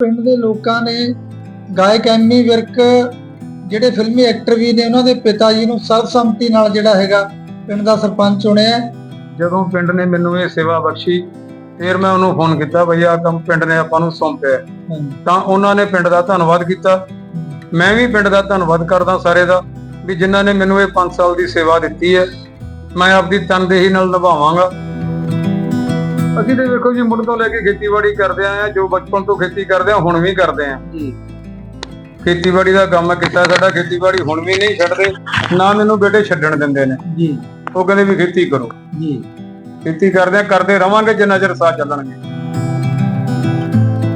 ਪਿੰਡ ਦੇ ਲੋਕਾਂ ਨੇ ਗਾਇਕ ਐਮੀ ਵਿਰਕ ਜਿਹੜੇ ਫਿਲਮੀ ਐਕਟਰ ਵੀ ਨੇ ਉਹਨਾਂ ਦੇ ਪਿਤਾ ਜੀ ਨੂੰ ਸਰਬਸੰਮਤੀ ਨਾਲ ਜਿਹੜਾ ਹੈਗਾ ਪਿੰਡ ਦਾ ਸਰਪੰਚ ਚੁਣਿਆ। ਜਦੋਂ ਪਿੰਡ ਨੇ ਮੈਨੂੰ ਇਹ ਸੇਵਾ ਬਖਸ਼ੀ ਫਿਰ ਮੈਂ ਉਹਨੂੰ ਫੋਨ ਕੀਤਾ ਬਈ ਆਹ ਕੰਮ ਪਿੰਡ ਨੇ ਆਪਾਂ ਨੂੰ ਸੌਂਪਿਆ। ਤਾਂ ਉਹਨਾਂ ਨੇ ਪਿੰਡ ਦਾ ਧੰਨਵਾਦ ਕੀਤਾ ਮੈਂ ਵੀ ਪਿੰਡ ਦਾ ਧੰਨਵਾਦ ਕਰਦਾ ਸਾਰੇ ਦਾ ਵੀ ਜਿਨ੍ਹਾਂ ਨੇ ਮੈਨੂੰ ਇਹ 5 ਸਾਲ ਦੀ ਸੇਵਾ ਦਿੱਤੀ ਹੈ ਮੈਂ ਆਪਦੀ ਤਨਦੇਹੀ ਨਾਲ ਨਿਭਾਵਾਂਗਾ ਅਸੀਂ ਤੇ ਵੇਖੋ ਜੀ ਮੁੱਢ ਤੋਂ ਲੈ ਕੇ ਖੇਤੀਬਾੜੀ ਕਰਦੇ ਆਏ ਆ ਜੋ ਬਚਪਨ ਤੋਂ ਖੇਤੀ ਕਰਦੇ ਆ ਹੁਣ ਵੀ ਕਰਦੇ ਆ। ਜੀ। ਖੇਤੀਬਾੜੀ ਦਾ ਕੰਮ ਕੀਤਾ ਸਾਡਾ ਖੇਤੀਬਾੜੀ ਹੁਣ ਵੀ ਨਹੀਂ ਛੱਡਦੇ ਨਾ ਮੈਨੂੰ ਬੇਟੇ ਛੱਡਣ ਦਿੰਦੇ ਨੇ। ਜੀ। ਉਹ ਕਹਿੰਦੇ ਵੀ ਖੇਤੀ ਕਰੋ। ਜੀ। ਖੇਤੀ ਕਰਦੇ ਆ ਕਰਦੇ ਰਵਾਂਗੇ ਜਿੰਨਾ ਚਿਰ ਸਾਥ ਚੱਲਣਗੇ।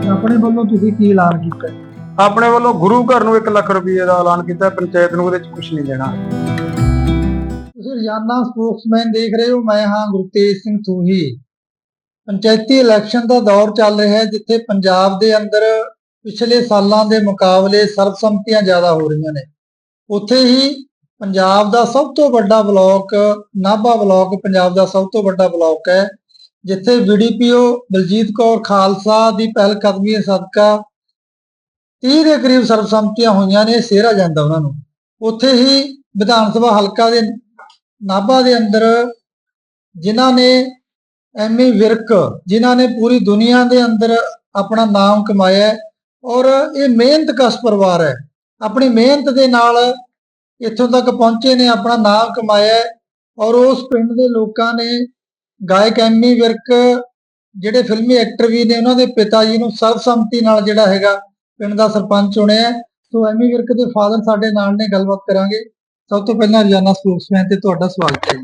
ਆਪਣੇ ਵੱਲੋਂ ਤੁਸੀਂ ਕੀ ਐਲਾਨ ਕੀਤਾ? ਆਪਣੇ ਵੱਲੋਂ ਗੁਰੂ ਘਰ ਨੂੰ 1 ਲੱਖ ਰੁਪਏ ਦਾ ਐਲਾਨ ਕੀਤਾ ਪੰਚਾਇਤ ਨੂੰ ਉਹਦੇ ਚ ਕੁਝ ਨਹੀਂ ਦੇਣਾ। ਤੁਸੀਂ ਰੋਜ਼ਾਨਾ ਸਪੋਕਸਮੈਨ ਦੇਖ ਰਹੇ ਹੋ ਮੈਂ ਹਾਂ ਗੁਰਤੇਜ ਸਿੰਘ ਥੂਹੀ। ਪੰਚਾਇਤੀ ਇਲੈਕਸ਼ਨ ਦਾ ਦੌਰ ਚੱਲ ਰਿਹਾ ਹੈ, ਜਿੱਥੇ ਪੰਜਾਬ ਦੇ ਅੰਦਰ ਪਿਛਲੇ ਸਾਲਾਂ ਦੇ ਮੁਕਾਬਲੇ ਸਰਬਸੰਮਤੀਆਂ ਜ਼ਿਆਦਾ ਹੋ ਰਹੀਆਂ ਨੇ। ਉੱਥੇ ਹੀ ਪੰਜਾਬ ਦਾ ਸਭ ਤੋਂ ਵੱਡਾ ਬਲਾਕ, ਨਾਭਾ ਬਲਾਕ ਪੰਜਾਬ ਦਾ ਸਭ ਤੋਂ ਵੱਡਾ ਬਲਾਕ ਹੈ, ਜਿੱਥੇ ਬੀਡੀਪੀਓ ਬਲਜੀਤ ਕੌਰ ਖਾਲਸਾ ਦੀ ਪਹਿਲ ਕਦਮੀ ਸਦਕਾ 30 ਦੇ ਕਰੀਬ ਸਰਬਸੰਮਤੀਆਂ ਹੋਈਆਂ ਨੇ, ਸਿਹਰਾ ਜਾਂਦਾ ਉਹਨਾਂ ਨੂੰ। ਉੱਥੇ ਹੀ ਵਿਧਾਨ ਸਭਾ ਹਲਕਾ ਦੇ ਨਾਭਾ ਦੇ ਅੰਦਰ ਜਿਨ੍ਹਾਂ ਨੇ ਐਮੀ ਵਿਰਕ, ਜਿਨ੍ਹਾਂ ਨੇ ਪੂਰੀ ਦੁਨੀਆ ਦੇ ਅੰਦਰ ਆਪਣਾ ਨਾਮ ਕਮਾਇਆ ਹੈ ਔਰ ਇਹ ਮਿਹਨਤ ਕਸ਼ ਪਰਿਵਾਰ ਹੈ। ਆਪਣੀ ਮਿਹਨਤ ਦੇ ਨਾਲ ਇੱਥੋਂ ਤੱਕ ਪਹੁੰਚੇ ਨੇ, ਆਪਣਾ ਨਾਮ ਕਮਾਇਆ ਹੈ ਔਰ ਉਸ ਪਿੰਡ ਦੇ ਲੋਕਾਂ ਨੇ ਗਾਇਕ ਐਮੀ ਵਿਰਕ, ਜਿਹੜੇ ਫਿਲਮੀ ਐਕਟਰ ਵੀ ਨੇ, ਉਹਨਾਂ ਦੇ ਪਿਤਾ ਜੀ ਨੂੰ ਸਰਬਸੰਮਤੀ ਨਾਲ ਜਿਹੜਾ ਹੈਗਾ ਪਿੰਡ ਦਾ ਸਰਪੰਚ ਚੁਣਿਆ ਸੋ ਐਮੀ ਵਿਰਕ ਦੇ ਫਾਦਰ ਸਾਡੇ ਨਾਲ ਨੇ, ਗੱਲਬਾਤ ਕਰਾਂਗੇ। ਸਭ ਤੋਂ ਪਹਿਲਾਂ ਰੋਜ਼ਾਨਾ ਸਪੋਰਟਸਮੈਨ ਤੇ ਤੁਹਾਡਾ ਸਵਾਗਤ ਹੈ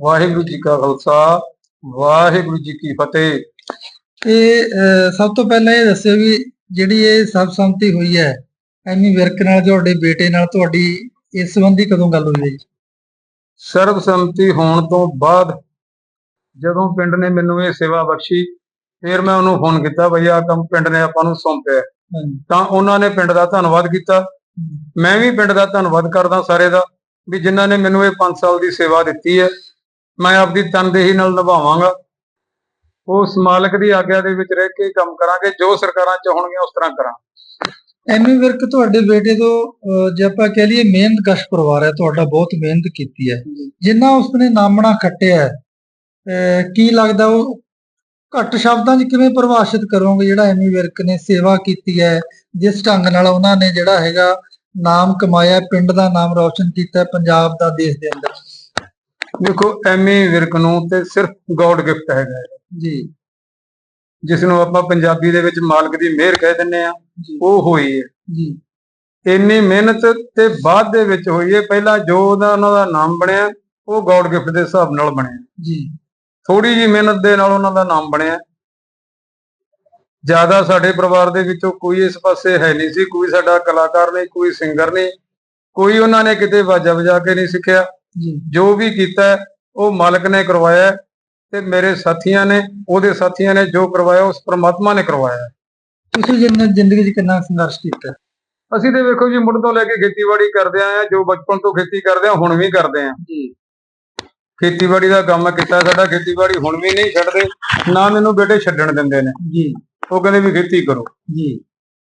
ਵਾਹਿਗੁਰੂ ਜੀ ਕਾ ਖਾਲਸਾ ਵਾਹਿਗੁਰੂ ਜੀ ਕੀ ਫਤਿਹ। ਇਹ ਸਭ ਤੋਂ ਪਹਿਲਾਂ ਇਹ ਦੱਸਿਓ ਵੀ ਜਿਹੜੀ ਇਹ ਸਰਬਸੰਮਤੀ ਹੋਈ ਹੈ ਐਮੀ ਵਿਰਕ ਨਾਲ ਤੁਹਾਡੇ ਬੇਟੇ ਨਾਲ ਤੁਹਾਡੀ ਇਸ ਸੰਬੰਧੀ ਕਦੋਂ ਗੱਲ ਹੋਈ ਹੈ ਜੀ? ਸਰਬਸੰਮਤੀ ਹੋਣ ਤੋਂ ਬਾਅਦ ਜਦੋਂ ਪਿੰਡ ਨੇ ਮੈਨੂੰ ਇਹ ਸੇਵਾ ਬਖਸ਼ੀ ਫਿਰ ਮੈਂ ਉਹਨੂੰ ਫੋਨ ਕੀਤਾ ਬਈ ਆਹ ਕੰਮ ਪਿੰਡ ਨੇ ਆਪਾਂ ਨੂੰ ਸੌਂਪਿਆ ਤਾਂ ਉਹਨਾਂ ਨੇ ਪਿੰਡ ਦਾ ਧੰਨਵਾਦ ਕੀਤਾ। ਮੈਂ ਵੀ ਪਿੰਡ ਦਾ ਧੰਨਵਾਦ ਕਰਦਾ ਸਾਰੇ ਦਾ ਵੀ ਜਿਨ੍ਹਾਂ ਨੇ ਮੈਨੂੰ ਇਹ 5 ਸਾਲ ਦੀ ਸੇਵਾ ਦਿੱਤੀ ਹੈ। ਮੈਂ ਆਪਦੀ ਤਨਦੇਹੀ ਨਾਲ ਨਿਭਾਵਾਂਗਾ। ਉਸ ਮਾਲਕ ਦੀ ਆਗਿਆ ਦੇ ਵਿੱਚ ਰਹਿ ਕੇ ਕੰਮ ਕਰਾਂਗੇ ਜੋ ਸਰਕਾਰਾਂ ਚਾਹਣਗੀਆਂ ਉਸ ਤਰ੍ਹਾਂ ਕਰਾਂ ਐਮੀ ਵਿਰਕ ਤੁਹਾਡੇ ਬੇਟੇ ਤੋਂ ਜੇ ਆਪਾਂ ਕਹਿ ਲਈਏ ਮਿਹਨਤਕਸ਼ ਪਰਿਵਾਰ ਹੈ ਤੁਹਾਡਾ ਬਹੁਤ ਮਿਹਨਤ ਕੀਤੀ ਹੈ। ਜਿੰਨਾ ਉਸਨੇ ਨਾਮਣਾ ਖੱਟਿਆ ਕੀ ਲੱਗਦਾ ਉਹ ਘੱਟ ਸ਼ਬਦਾਂ 'ਚ ਕਿਵੇਂ ਪਰਿਭਾਸ਼ਿਤ ਕਰੋਗੇ ਜਿਹੜਾ ਐਮੀ ਵਿਰਕ ਨੇ ਸੇਵਾ ਕੀਤੀ ਹੈ ਜਿਸ ਢੰਗ ਨਾਲ ਉਹਨਾਂ ਨੇ ਜਿਹੜਾ ਹੈਗਾ ਨਾਮ ਕਮਾਇਆ ਪਿੰਡ ਦਾ ਨਾਮ ਰੌਸ਼ਨ ਕੀਤਾ ਪੰਜਾਬ ਦਾ ਦੇਸ਼ ਦੇ ਅੰਦਰ? ਦੇਖੋ ਐਮੀ ਵਿਰਕ ਨੂੰ ਤੇ ਸਿਰਫ ਗੋਡ ਗਿਫਟ ਹੈਗਾ ਹੈ, ਜੀ। ਜਿਸ ਨੂੰ ਆਪਾਂ ਪੰਜਾਬੀ ਦੇ ਵਿੱਚ ਮਾਲਕ ਦੀ ਮਿਹਰ ਕਹਿ ਦਿੰਨੇ ਆ ਜੀ। ਉਹ ਹੋਈ ਹੈ। ਜੀ। ਇੰਨੀ ਮਿਹਨਤ ਤੇ ਬਾਅਦ ਦੇ ਵਿੱਚ ਹੋਈ ਹੈ। ਪਹਿਲਾਂ ਜੋ ਉਹਦਾ ਉਹਨਾਂ ਦਾ ਨਾਮ ਬਣਿਆ ਉਹ ਗੋਡ ਗਿਫਟ ਦੇ ਹਿਸਾਬ ਨਾਲ ਬਣਿਆ। ਜੀ। ਥੋੜੀ ਜੀ ਮਿਹਨਤ ਦੇ ਨਾਲ ਉਹਨਾਂ ਦਾ ਨਾਮ ਬਣਿਆ। ਜ਼ਿਆਦਾ ਸਾਡੇ ਪਰਿਵਾਰ ਦੇ ਵਿੱਚੋਂ ਕੋਈ ਇਸ ਪਾਸੇ ਹੈ ਨਹੀਂ ਸੀ। ਕੋਈ ਸਾਡਾ ਕਲਾਕਾਰ ਨਹੀਂ ਕੋਈ ਸਿੰਗਰ ਨਹੀਂ। ਕੋਈ ਉਹਨਾਂ ਨੇ ਕਿਤੇ ਵਾਜਾ ਵਜਾ ਕੇ ਨਹੀਂ ਸਿੱਖਿਆ। ਜੀ। ਵੀ ਕੀਤਾ ਉਹ ਮਾਲਕ ਨੇ ਕਰਵਾਇਆ ਤੇ ਮੇਰੇ ਸਾਥੀਆਂ ਨੇ ਉਹਦੇ ਸਾਥੀਆਂ ਨੇ ਜੋ ਕਰਵਾਇਆ ਉਸ ਪ੍ਰਮਾਤਮਾ ਨੇ ਕਰਵਾਇਆ। ਤੁਸੀਂ ਜਿੰਨ- ਜ਼ਿੰਦਗੀ 'ਚ ਕਿੰਨਾ ਸੰਘਰਸ਼ ਕੀਤਾ ਅਸੀਂ ਤੇ ਵੇਖੋ ਜੀ ਮੁੱਢ ਤੋਂ ਲੈ ਕੇ ਖੇਤੀਬਾੜੀ ਕਰਦੇ ਆਏ ਆ ਜੋ ਬਚਪਨ ਤੋਂ ਖੇਤੀ ਕਰਦੇ ਆ ਹੁਣ ਵੀ ਕਰਦੇ ਆ ਖੇਤੀਬਾੜੀ ਦਾ ਕੰਮ ਕੀਤਾ ਸਾਡਾ ਖੇਤੀਬਾੜੀ ਹੁਣ ਵੀ ਨਹੀਂ ਛੱਡਦੇ ਨਾ ਮੈਨੂੰ ਬੇਟੇ ਛੱਡਣ ਦਿੰਦੇ ਨੇ। ਜੀ। ਉਹ ਕਹਿੰਦੇ ਵੀ ਖੇਤੀ ਕਰੋ। ਜੀ।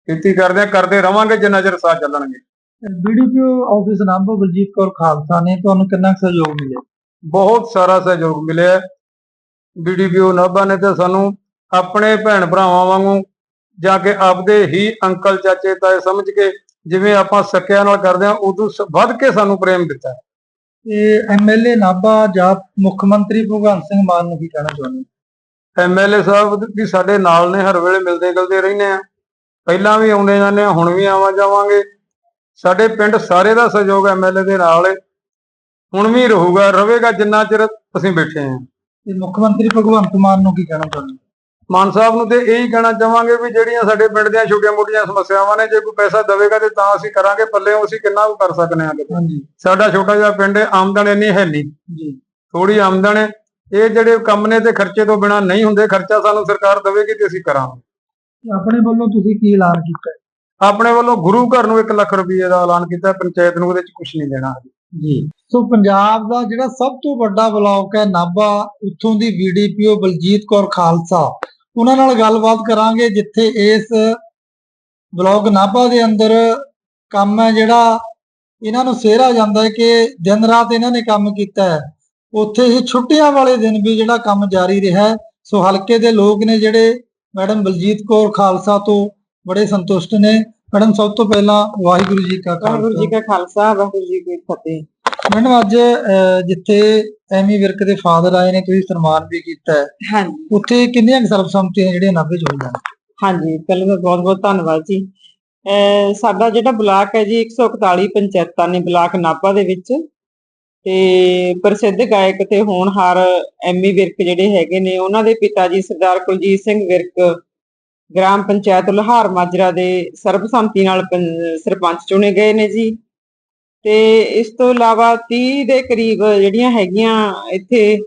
ਖੇਤੀ ਕਰਦੇ ਆ ਕਰਦੇ ਰਵਾਂਗੇ ਜਿੰਨਾ ਚਿਰ ਸਾਥ ਚੱਲਣਗੇ। ਬੀਡੀਪੀਓ ਆਫਿਸ ਨਾਭਾ ਬਲਜੀਤ ਕੌਰ ਖਾਲਸਾ ਨੇ ਤੁਹਾਨੂੰ ਕਿੰਨਾ ਕੁ ਸਹਿਯੋਗ ਮਿਲਿਆ? ਬਹੁਤ ਸਾਰਾ ਸਹਿਯੋਗ ਮਿਲਿਆ। ਬੀਡੀਪੀਓ ਨਾਭਾ ਨੇ ਤਾਂ ਸਾਨੂੰ ਆਪਣੇ ਭੈਣ ਭਰਾਵਾਂ ਵਾਂਗੂ ਜਾ ਕੇ ਆਪਦੇ ਹੀ ਅੰਕਲ ਚਾਚੇ ਤਾਏ ਸਮਝ ਕੇ ਜਿਵੇਂ ਆਪਾਂ ਸਕਿਆਂ ਨਾਲ ਕਰਦੇ ਆ ਉਦੋਂ ਵੱਧ ਕੇ ਸਾਨੂੰ ਪ੍ਰੇਮ ਦਿੱਤਾ। ਤੇ ਐਮਐਲਏ ਨਾਭਾ ਜਾਂ ਮੁੱਖ ਮੰਤਰੀ ਭਗਵੰਤ ਸਿੰਘ ਮਾਨ ਨੂੰ ਕੀ ਕਹਿਣਾ ਚਾਹੁੰਦੇ? ਐਮਐਲਏ ਸਾਹਿਬ ਵੀ ਸਾਡੇ ਨਾਲ ਨੇ ਹਰ ਵੇਲੇ ਮਿਲਦੇ ਗਿਲਦੇ ਰਹਿੰਦੇ ਆ। ਪਹਿਲਾਂ ਵੀ ਆਉਂਦੇ ਜਾਂਦੇ ਆ ਹੁਣ ਵੀ ਆਵਾਂ ਜਾਵਾਂਗੇ ਸਾਡੇ ਪਿੰਡ ਸਾਰੇ ਦਾ ਸਹਿਯੋਗ ਐਮਐਲਏ ਦੇ ਨਾਲ ਹੁਣ ਵੀ ਰਹੂਗਾ ਰਹੇਗਾ ਜਿੰਨਾ ਚਿਰ ਅਸੀਂ ਬੈਠੇ ਆ ਤੇ ਮੁੱਖ ਮੰਤਰੀ ਭਗਵੰਤ ਮਾਨ ਨੂੰ ਕੀ ਕਹਿਣਾ ਚਾਹੁੰਦੇ? ਮਾਨ ਸਾਹਿਬ ਨੂੰ ਤੇ ਇਹੀ ਕਹਿਣਾ ਚਾਹਾਂਗੇ ਵੀ ਜਿਹੜੀਆਂ ਸਾਡੇ ਪਿੰਡ ਦੀਆਂ ਛੋਟੀਆਂ-ਮੋਟੀਆਂ ਸਮੱਸਿਆਵਾਂ ਨੇ ਜੇ ਕੋਈ ਪੈਸਾ ਦੇਵੇਗਾ ਤੇ ਤਾਂ ਅਸੀਂ ਕਰਾਂਗੇ ਪੱਲੇ ਅਸੀਂ ਕਿੰਨਾ ਕੁ ਕਰ ਸਕਨੇ ਆ ਹਾਂਜੀ। ਸਾਡਾ ਛੋਟਾ ਜਿਹਾ ਪਿੰਡ ਹੈ ਆਮਦਨ ਇੰਨੀ ਹੈ ਨਹੀਂ। ਜੀ। ਥੋੜੀ ਆਮਦਨ ਹੈ ਇਹ ਜਿਹੜੇ ਕੰਮ ਨੇ ਤੇ ਖਰਚੇ ਤੋਂ ਬਿਨਾ ਨਹੀਂ ਹੁੰਦੇ ਖਰਚਾ ਸਾਨੂੰ ਸਰਕਾਰ ਦੇਵੇਗੀ ਤੇ ਅਸੀਂ ਕਰਾਂਗੇ। ਆਪਣੇ ਵੱਲੋਂ ਤੁਸੀਂ ਕੀ ਐਲਾਨ ਕੀਤਾ ਹੈ? ਆਪਣੇ ਵੱਲੋਂ ਗੁਰੂ ਘਰ ਨੂੰ 1 ਲੱਖ ਰੁਪਏ ਦਾ ਐਲਾਨ ਕੀਤਾ, ਪੰਚਾਇਤ ਨੂੰ ਉਹਦੇ ਚ ਕੁਝ ਨਹੀਂ ਦੇਣਾ। ਜੀ। ਸੋ ਪੰਜਾਬ ਦਾ ਜਿਹੜਾ ਸਭ ਤੋਂ ਵੱਡਾ ਬਲਾਕ ਹੈ ਨਾਭਾ, ਉੱਥੋਂ ਦੀ ਬੀਡੀਪੀਓ ਬਲਜੀਤ ਕੌਰ ਖਾਲਸਾ, ਉਹਨਾਂ ਨਾਲ ਗੱਲਬਾਤ ਕਰਾਂਗੇ, ਜਿੱਥੇ ਇਸ ਬਲਾਕ ਨਾਭਾ ਦੇ ਅੰਦਰ ਕੰਮ ਹੈ ਜਿਹੜਾ ਇਹਨਾਂ ਨੂੰ ਸਿਹਰਾ ਜਾਂਦਾ ਹੈ ਕਿ ਦਿਨ ਰਾਤ ਇਹਨਾਂ ਨੇ ਕੰਮ ਕੀਤਾ ਹੈ। ਉੱਥੇ ਹੀ ਛੁੱਟੀਆਂ ਵਾਲੇ ਦਿਨ ਵੀ ਜਿਹੜਾ ਕੰਮ ਜਾਰੀ ਰਿਹਾ ਸੋ ਹਲਕੇ ਦੇ ਲੋਕ ਨੇ ਜਿਹੜੇ ਮੈਡਮ ਬਲਜੀਤ ਕੌਰ ਖਾਲਸਾ ਤੋਂ ਬੜੇ ਸੰਤੁਸ਼ਟ ਨੇ। ਮੈਡਮ ਸਭ ਤੋਂ ਪਹਿਲਾਂ ਵਾਹਿਗੁਰੂ ਜੀ ਕਾ ਵਾਹਿਗੁਰੂ ਜੀ ਖਾਲਸਾ ਕਾ ਖਾਲਸਾ ਵਾਹਿਗੁਰੂ ਜੀ ਕੀ ਫਤਿਹ। ਮੈਡਮ ਅੱਜ ਜਿੱਥੇ ਐਮੀ ਵਿਰਕ ਦੇ ਫਾਦਰ ਆਏ ਨੇ ਤੁਸੀਂ ਸਨਮਾਨ ਵੀ ਕੀਤਾ ਹੈ। ਹਾਂਜੀ। ਉੱਥੇ ਕਿੰਨੀਆਂ ਸਰਬਸੰਮਤੀਆਂ ਜਿਹੜੀਆਂ ਨਾਭੇ ਚ ਹੋਈਆਂ? ਹਾਂਜੀ ਪਹਿਲਾਂ ਤਾਂ ਬਹੁਤ ਬਹੁਤ ਧੰਨਵਾਦ ਜੀ। ਸਾਡਾ ਜਿਹੜਾ ਬਲਾਕ ਹੈ ਜੀ 141 ਪੰਚਾਇਤਾਂ ਨੇ ਬਲਾਕ ਨਾਭਾ ਦੇ ਵਿੱਚ। ਤੇ ਪ੍ਰਸਿੱਧ ਗਾਇਕ ਤੇ ਹੋਣਹਾਰ ਐਮੀ ਵਿਰਕ ਜਿਹੜੇ ਹੈਗੇ ਨੇ ਉਹਨਾਂ ਦੇ ਪਿਤਾ ਜੀ ਸਰਦਾਰ ਕੁਲਜੀਤ ਸਿੰਘ ਵਿਰਕ ਗ੍ਰਾਮ ਪੰਚਾਇਤ ਲੋਹਾਰ ਮਾਜਰਾ ਦੇ ਸਰਬਸੰਮਤੀ ਨਾਲ ਸਰਪੰਚ ਚੁਣੇ ਗਏ ਨੇ ਜੀ। ਤੇ ਇਸ ਤੋਂ ਇਲਾਵਾ 30 ਦੇ ਕਰੀਬ ਜਿਹੜੀਆਂ ਹੈਗੀਆਂ ਇੱਥੇ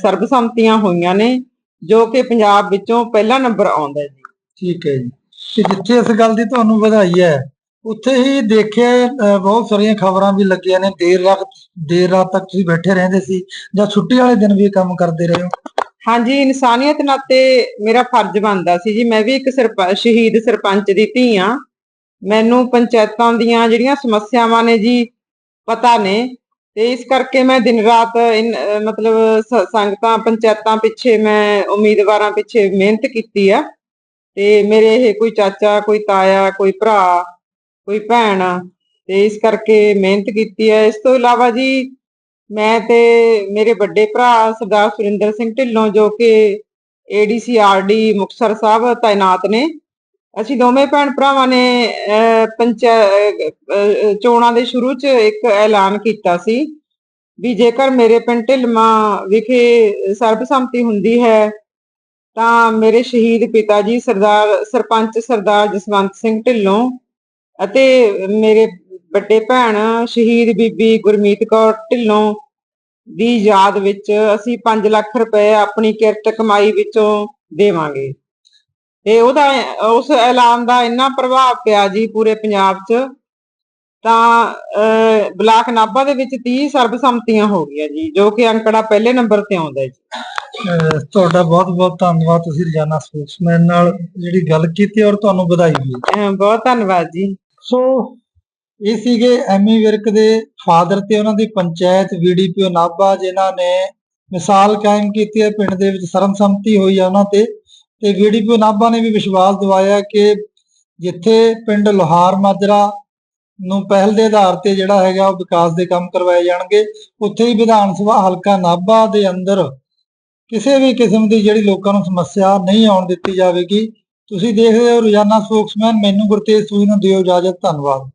ਸਰਬਸੰਮਤੀਆਂ ਹੋਈਆਂ ਨੇ, ਜੋ ਕਿ ਪੰਜਾਬ ਵਿੱਚੋਂ ਪਹਿਲਾ ਨੰਬਰ ਆਉਂਦਾ ਜੀ। ਠੀਕ ਹੈ ਜੀ। ਤੇ ਜਿੱਥੇ ਇਸ ਗੱਲ ਦੀ ਤੁਹਾਨੂੰ ਵਧਾਈ ਹੈ, ਉੱਥੇ ਹੀ ਦੇਖਿਆ ਬਹੁਤ ਸਾਰੀਆਂ ਖਬਰਾਂ ਵੀ ਲੱਗੀਆਂ ਨੇ। ਦੇਰ ਰਾਤ ਦੇਰ ਰਾਤ ਤੱਕ ਤੁਸੀਂ ਬੈਠੇ ਰਹਿੰਦੇ ਸੀ ਜਾਂ ਛੁੱਟੀ ਵਾਲੇ ਦਿਨ ਵੀ ਕੰਮ ਕਰਦੇ ਰਹੇ ਹੋ? ਹਾਂਜੀ, ਇਨਸਾਨੀਅਤ ਨਾਤੇ ਮੇਰਾ ਫਰਜ਼ ਬਣਦਾ ਸੀ ਜੀ। ਮੈਂ ਵੀ ਇੱਕ ਸਰਪ- ਸ਼ਹੀਦ ਸਰਪੰਚ ਦੀ ਧੀ ਆ ਮੈਨੂੰ ਪੰਚਾਇਤਾਂ ਦੀਆਂ ਜਿਹੜੀਆਂ ਸਮੱਸਿਆਵਾਂ ਨੇ ਜੀ, ਪਤਾ ਨੇ। ਤੇ ਇਸ ਕਰਕੇ ਮੈਂ ਦਿਨ ਰਾਤ ਮਤਲਬ ਸੰਗਤਾਂ, ਪੰਚਾਇਤਾਂ ਪਿੱਛੇ ਮੈਂ ਉਮੀਦਵਾਰਾਂ ਪਿੱਛੇ ਮਿਹਨਤ ਕੀਤੀ ਆ। ਤੇ ਮੇਰੇ ਇਹ ਕੋਈ ਚਾਚਾ, ਕੋਈ ਤਾਇਆ, ਕੋਈ ਭਰਾ, ਕੋਈ ਭੈਣ ਤੇ ਇਸ ਕਰਕੇ ਮਿਹਨਤ ਕੀਤੀ ਹੈ ਇਸ ਤੋਂ ਇਲਾਵਾ ਜੀ ਮੈਂ ਤੇ ਮੇਰੇ ਵੱਡੇ ਭਰਾ ਸਰਦਾਰ ਸੁਰਿੰਦਰ ਸਿੰਘ ਢਿੱਲੋਂ ਜੋ ਕਿ ਏਡੀਸੀਆਰਡੀ ਮੁਕਤਸਰ ਸਾਹਿਬ ਤਾਇਨਾਤ ਨੇ। ਅਸੀਂ ਦੋਵੇਂ ਭੈਣ ਭਰਾਵਾਂ ਨੇ ਅਹ, ਚੋਣਾਂ ਦੇ ਸ਼ੁਰੂ 'ਚ ਇੱਕ ਐਲਾਨ ਕੀਤਾ ਸੀ ਵੀ ਜੇਕਰ ਮੇਰੇ ਪਿੰਡ ਢਿਲਮਾ ਵਿਖੇ ਸਰਬਸੰਮਤੀ ਹੁੰਦੀ ਹੈ ਤਾਂ ਮੇਰੇ ਸ਼ਹੀਦ ਪਿਤਾ ਜੀ ਸਰਦਾਰ ਸਰਪੰਚ ਸਰਦਾਰ ਜਸਵੰਤ ਸਿੰਘ ਢਿੱਲੋਂ ਅਤੇ ਮੇਰੇ ਵੱਡੇ ਭੈਣ ਸ਼ਹੀਦ ਬੀਬੀ ਗੁਰਮੀਤ ਕੌਰ ਢਿੱਲੋਂ ਦੀ ਯਾਦ ਵਿੱਚ ਅਸੀਂ 5 ਲੱਖ ਰੁਪਏ ਆਪਣੀ ਕਿਰਤ ਕਮਾਈ ਵਿੱਚੋਂ ਦੇਵਾਂਗੇ। ਤੇ ਉਹਦਾ ਉਸ ਐਲਾਨ ਦਾ ਇੰਨਾ ਪ੍ਰਭਾਵ ਪਿਆ ਜੀ ਪੂਰੇ ਪੰਜਾਬ 'ਚ ਤਾਂ ਬਲਾਕ ਨਾਭਾ ਦੇ ਵਿੱਚ 30 ਸਰਬਸੰਮਤੀਆਂ ਹੋ ਗਈਆਂ ਜੀ ਜੋ ਕਿ ਅੰਕੜਾ ਪਹਿਲੇ ਨੰਬਰ ਤੇ ਆਉਂਦਾ ਹੈ ਜੀ ਤੁਹਾਡਾ ਬਹੁਤ ਬਹੁਤ ਧੰਨਵਾਦ ਤੁਸੀਂ ਰੋਜ਼ਾਨਾ ਸਪੋਕਸਮੈਨ ਨਾਲ ਜਿਹੜੀ ਗੱਲ ਕੀਤੀ ਔਰ ਤੁਹਾਨੂੰ ਵਧਾਈ ਵੀ ਬਹੁਤ ਧੰਨਵਾਦ ਜੀ। ਸੋ ਇਹ ਸੀਗੇ ਐਮੀ ਵਿਰਕ ਦੇ ਫਾਦਰ ਤੇ ਉਹਨਾਂ ਦੀ ਪੰਚਾਇਤ ਵੀਡੀਪੀਓ ਨਾਭਾ, ਜਿਨ੍ਹਾਂ ਨੇ ਮਿਸਾਲ ਕਾਇਮ ਕੀਤੀ ਹੈ ਪਿੰਡ ਦੇ ਵਿੱਚ ਸਰਮਸੰਮਤੀ ਹੋਈ ਹੈ ਉਹਨਾਂ ਤੇ। ਤੇ ਵੀਡੀਪੀਓ ਨਾਭਾ ਨੇ ਵੀ ਵਿਸ਼ਵਾਸ ਦਿਵਾਇਆ ਕਿ ਜਿੱਥੇ ਪਿੰਡ ਲੋਹਾਰ ਮਾਜਰਾ ਨੂੰ ਪਹਿਲ ਦੇ ਆਧਾਰ ਤੇ ਜਿਹੜਾ ਹੈਗਾ ਉਹ ਵਿਕਾਸ ਦੇ ਕੰਮ ਕਰਵਾਏ ਜਾਣਗੇ, ਉੱਥੇ ਹੀ ਵਿਧਾਨ ਸਭਾ ਹਲਕਾ ਨਾਭਾ ਦੇ ਅੰਦਰ ਕਿਸੇ ਵੀ ਕਿਸਮ ਦੀ ਜਿਹੜੀ ਲੋਕਾਂ ਨੂੰ ਸਮੱਸਿਆ ਨਹੀਂ ਆਉਣ ਦਿੱਤੀ ਜਾਵੇਗੀ। ਤੁਸੀਂ ਦੇਖਦੇ ਹੋ ਰੋਜ਼ਾਨਾ ਸਪੋਕਸਮੈਨ, ਮੈਨੂੰ ਗੁਰਤੇਜ ਸੂਈ ਨੂੰ ਦਿਓ ਇਜਾਜ਼ਤ, ਧੰਨਵਾਦ।